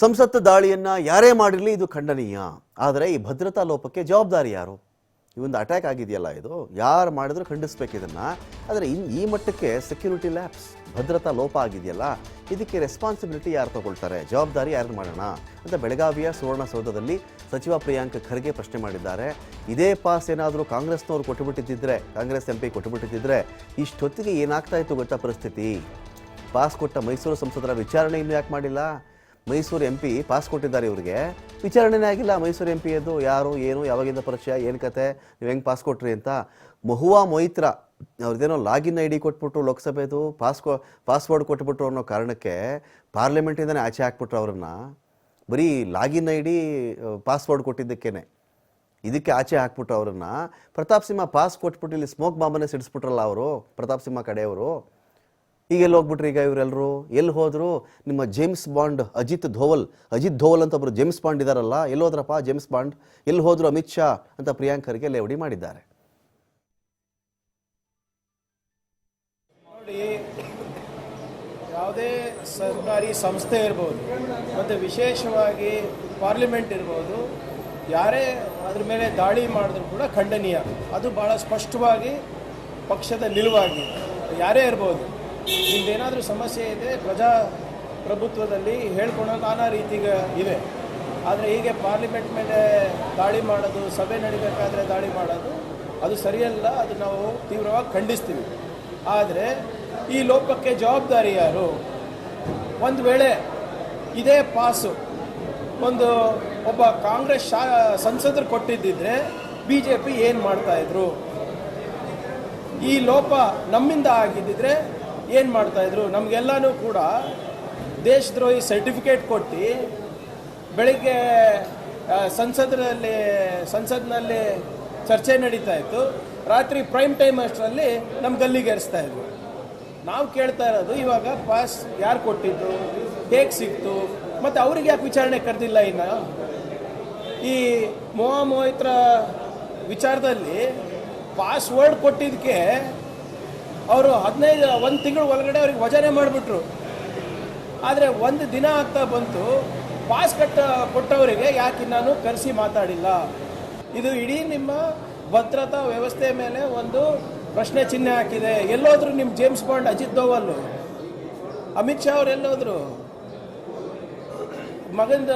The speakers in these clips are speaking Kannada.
ಸಂಸತ್ ದಾಳಿಯನ್ನು ಯಾರೇ ಮಾಡಿರಲಿ ಇದು ಖಂಡನೀಯ. ಆದರೆ ಈ ಭದ್ರತಾ ಲೋಪಕ್ಕೆ ಜವಾಬ್ದಾರಿ ಯಾರು? ಈ ಒಂದು ಅಟ್ಯಾಕ್ ಆಗಿದೆಯಲ್ಲ ಇದು? ಯಾರು ಮಾಡಿದ್ರು ಖಂಡಿಸ್ಬೇಕು ಇದನ್ನು? ಆದರೆ ಇನ್ ಈ ಮಟ್ಟಕ್ಕೆ ಸೆಕ್ಯೂರಿಟಿ ಲ್ಯಾಪ್ಸ್ ಭದ್ರತಾ ಲೋಪ ಆಗಿದೆಯಲ್ಲ, ಇದಕ್ಕೆ ರೆಸ್ಪಾನ್ಸಿಬಿಲಿಟಿ ಯಾರು ತಗೊಳ್ತಾರೆ? ಜವಾಬ್ದಾರಿ ಯಾರು ಮಾಡೋಣ? ಅಂತ ಬೆಳಗಾವಿಯ ಸುವರ್ಣಸೌಧದಲ್ಲಿ ಸಚಿವ ಪ್ರಿಯಾಂಕ್ ಖರ್ಗೆ ಪ್ರಶ್ನೆ ಮಾಡಿದ್ದಾರೆ. ಇದೇ ಪಾಸ್ ಏನಾದರೂ ಕಾಂಗ್ರೆಸ್ನವ್ರು ಕೊಟ್ಟುಬಿಟ್ಟಿದ್ದಿದ್ರೆ, ಕಾಂಗ್ರೆಸ್ ಎಂ ಪಿ ಕೊಟ್ಟುಬಿಟ್ಟಿದ್ದಿದ್ರೆ ಇಷ್ಟೊತ್ತಿಗೆ ಏನಾಗ್ತಾ ಇತ್ತು ಗೊತ್ತಾ ಪರಿಸ್ಥಿತಿ? ಪಾಸ್ ಕೊಟ್ಟ ಮೈಸೂರು ಸಂಸದರ ವಿಚಾರಣೆ ಇನ್ನೂ ಯಾಕೆ ಮಾಡಿಲ್ಲ? ಮೈಸೂರು ಎಂ ಪಿ ಪಾಸ್ ಕೊಟ್ಟಿದ್ದಾರೆ ಇವರಿಗೆ. ವಿಚಾರಣೆನೇ ಆಗಿಲ್ಲ. ಮೈಸೂರು ಎಂ ಪಿಯದ್ದು ಯಾರು, ಏನು, ಯಾವಾಗಿಂದ ಪರಿಚಯ, ಏನು ಕತೆ, ನೀವು ಹೆಂಗೆ ಪಾಸ್ ಕೊಟ್ರಿ ಅಂತ. ಮಹುವಾ ಮೊಯ್ತ್ರ ಅವ್ರದ್ದೇನೋ ಲಾಗಿನ್ ಐ ಡಿ ಕೊಟ್ಬಿಟ್ಟು ಲೋಕಸಭೆದು ಪಾಸ್ ಪಾಸ್ವರ್ಡ್ ಕೊಟ್ಬಿಟ್ರು ಅನ್ನೋ ಕಾರಣಕ್ಕೆ ಪಾರ್ಲಿಮೆಂಟಿಂದನೇ ಆಚೆ ಹಾಕ್ಬಿಟ್ರು ಅವ್ರನ್ನ. ಬರೀ ಲಾಗಿನ್ ಐ ಡಿ ಪಾಸ್ವರ್ಡ್ ಕೊಟ್ಟಿದ್ದಕ್ಕೇನೆ. ಇದಕ್ಕೆ ಆಚೆ ಹಾಕ್ಬಿಟ್ರು ಅವ್ರನ್ನ. ಪ್ರತಾಪ್ ಸಿಂಹ ಪಾಸ್ ಕೊಟ್ಬಿಟ್ಟು ಇಲ್ಲಿ ಸ್ಮೋಕ್ ಬಾಂಬನ್ನೇ ಸಿಡಿಸ್ಬಿಟ್ರಲ್ಲ ಅವರು, ಪ್ರತಾಪ್ ಸಿಂಹ ಕಡೆಯವರು. ಈಗ ಎಲ್ಲಿ ಹೋಗ್ಬಿಟ್ರು ಈಗ ಇವರೆಲ್ಲರೂ ಎಲ್ಲಿ ಹೋದರು? ನಿಮ್ಮ ಜೇಮ್ಸ್ ಬಾಂಡ್ ಅಜಿತ್ ಧೋವಲ್. ಅಜಿತ್ ಧೋವಲ್ ಅಂತ ಒಬ್ಬರು ಜೇಮ್ಸ್ ಬಾಂಡ್ ಇದ್ದಾರಲ್ಲ ಎಲ್ಲಿ ಹೋದ್ರಪ್ಪ ಜೇಮ್ಸ್ ಬಾಂಡ್? ಎಲ್ಲಿ ಹೋದರು ಅಮಿತ್ ಶಾ ಅಂತ ಪ್ರಿಯಾಂಕರಿಗೆ ಲೇವಡಿ ಮಾಡಿದ್ದಾರೆ. ಯಾವುದೇ ಸರ್ಕಾರಿ ಸಂಸ್ಥೆ ಇರ್ಬೋದು, ಮತ್ತು ವಿಶೇಷವಾಗಿ ಪಾರ್ಲಿಮೆಂಟ್ ಇರ್ಬೋದು, ಯಾರೇ ಅದ್ರ ಮೇಲೆ ದಾಳಿ ಮಾಡಿದ್ರು ಕೂಡ ಖಂಡನೀಯ. ಅದು ಭಾಳ ಸ್ಪಷ್ಟವಾಗಿ ಪಕ್ಷದ ನಿಲುವಾಗಿ. ಯಾರೇ ಇರ್ಬೋದು ನಿಮ್ದೇನಾದರೂ ಸಮಸ್ಯೆ ಇದೆ ಪ್ರಜಾಪ್ರಭುತ್ವದಲ್ಲಿ ಹೇಳ್ಕೊಳೋ ನಾನಾ ರೀತಿಗೆ ಇವೆ ಆದರೆ ಹೀಗೆ ಪಾರ್ಲಿಮೆಂಟ್ ಮೇಲೆ ದಾಳಿ ಮಾಡೋದು, ಸಭೆ ನಡಿಬೇಕಾದ್ರೆ ದಾಳಿ ಮಾಡೋದು, ಅದು ಸರಿಯಲ್ಲ, ಅದು ನಾವು ತೀವ್ರವಾಗಿ ಖಂಡಿಸ್ತೀವಿ. ಆದರೆ ಈ ಲೋಪಕ್ಕೆ ಜವಾಬ್ದಾರಿ ಯಾರು? ಒಂದು ವೇಳೆ ಇದೇ ಪಾಸು ಒಂದು ಒಬ್ಬ ಕಾಂಗ್ರೆಸ್ ಶಾ, ಸಂಸದರು ಕೊಟ್ಟಿದ್ದಿದ್ರೆ ಬಿ ಜೆ ಪಿ ಏನು ಮಾಡ್ತಾಯಿದ್ರು ಈ ಲೋಪ ನಮ್ಮಿಂದ ಆಗಿದ್ದಿದ್ರೆ ಏನು ಮಾಡ್ತಾಯಿದ್ರು ನಮಗೆಲ್ಲನೂ ಕೂಡ ದೇಶದ್ರೋಹಿ ಸರ್ಟಿಫಿಕೇಟ್ ಕೊಟ್ಟು ಬೆಳಿಗ್ಗೆ ಸಂಸದರಲ್ಲಿ ಸಂಸತ್ನಲ್ಲಿ ಚರ್ಚೆ ನಡೀತಾ ಇತ್ತು. ರಾತ್ರಿ ಪ್ರೈಮ್ ಟೈಮ್ ಅಷ್ಟರಲ್ಲಿ ನಮ್ಮ ಗಲ್ಲಿಗೇರಿಸ್ತಾ ಇದ್ರು. ನಾವು ಕೇಳ್ತಾ ಇರೋದು, ಇವಾಗ ಪಾಸ್ ಯಾರು ಕೊಟ್ಟಿದ್ದು? ಹೇಗೆ ಸಿಕ್ತು? ಮತ್ತು ಅವ್ರಿಗೆ ಯಾಕೆ ವಿಚಾರಣೆ ಕರೆದಿಲ್ಲ ಇನ್ನು? ಈ ಮೋಹ ಮೋಹಿತ್ರ ವಿಚಾರದಲ್ಲಿ ಪಾಸ್ವರ್ಡ್ ಕೊಟ್ಟಿದ್ದಕ್ಕೆ ಅವರು ಹದಿನೈದು, ಒಂದು ತಿಂಗಳು ಒಳಗಡೆ ಅವ್ರಿಗೆ ವಜನೆ ಮಾಡಿಬಿಟ್ರು. ಆದರೆ ಒಂದು ದಿನ ಆಗ್ತಾ ಬಂತು, ಪಾಸ್ ಕಟ್ಟ, ಕೊಟ್ಟವರಿಗೆ ಯಾಕೆ ನಾನು ಕರೆಸಿ ಮಾತಾಡಿಲ್ಲ? ಇದು ಇಡೀ ನಿಮ್ಮ ಭದ್ರತಾ ವ್ಯವಸ್ಥೆ ಮೇಲೆ ಒಂದು ಪ್ರಶ್ನೆ ಚಿಹ್ನೆ ಹಾಕಿದೆ. ಎಲ್ಲೋದ್ರು ನಿಮ್ಮ ಜೇಮ್ಸ್ ಬಾಂಡ್ ಅಜಿತ್ ದೋವಲ್ಲು ಅಮಿತ್ ಶಾ ಅವ್ರು ಎಲ್ಲೋದ್ರು? ಮಗಂದ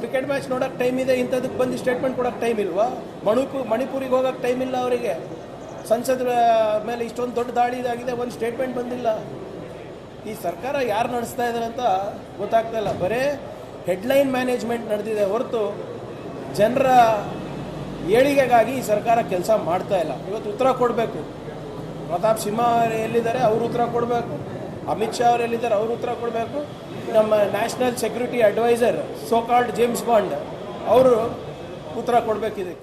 ಕ್ರಿಕೆಟ್ ಮ್ಯಾಚ್ ನೋಡೋಕೆ ಟೈಮ್ ಇದೆ ಇಂಥದಕ್ಕೆ ಬಂದು ಸ್ಟೇಟ್ಮೆಂಟ್ ಕೊಡೋಕೆ ಟೈಮ್ ಇಲ್ವಾ? ಮಣಿಪುರ್ ಮಣಿಪುರಿಗೆ ಹೋಗೋಕೆ ಟೈಮ್ ಇಲ್ಲ ಅವರಿಗೆ. ಸಂಸದರ ಮೇಲೆ ಇಷ್ಟೊಂದು ದೊಡ್ಡ ದಾಳಿ ಇದಾಗಿದೆ, ಒಂದು ಸ್ಟೇಟ್ಮೆಂಟ್ ಬಂದಿಲ್ಲ. ಈ ಸರ್ಕಾರ ಯಾರು ನಡೆಸ್ತಾ ಇದ್ದಾರೆ ಅಂತ ಗೊತ್ತಾಗ್ತಾ ಇಲ್ಲ. ಬರೇ ಹೆಡ್ಲೈನ್ ಮ್ಯಾನೇಜ್ಮೆಂಟ್ ನಡೆದಿದೆ ಹೊರತು ಜನರ ಏಳಿಗೆಗಾಗಿ ಈ ಸರ್ಕಾರ ಕೆಲಸ ಮಾಡ್ತಾ ಇಲ್ಲ. ಇವತ್ತು ಉತ್ತರ ಕೊಡಬೇಕು. ಪ್ರತಾಪ್ ಸಿಂಹ ಅವರು ಎಲ್ಲಿದ್ದಾರೆ, ಅವ್ರು ಉತ್ತರ ಕೊಡಬೇಕು. ಅಮಿತ್ ಶಾ ಅವರು ಎಲ್ಲಿದ್ದಾರೆ, ಅವರು ಉತ್ತರ ಕೊಡಬೇಕು. ನಮ್ಮ national security adviser so called James Bond ಅವರು ಉತ್ತರ ಕೊಡಬೇಕಿದೆ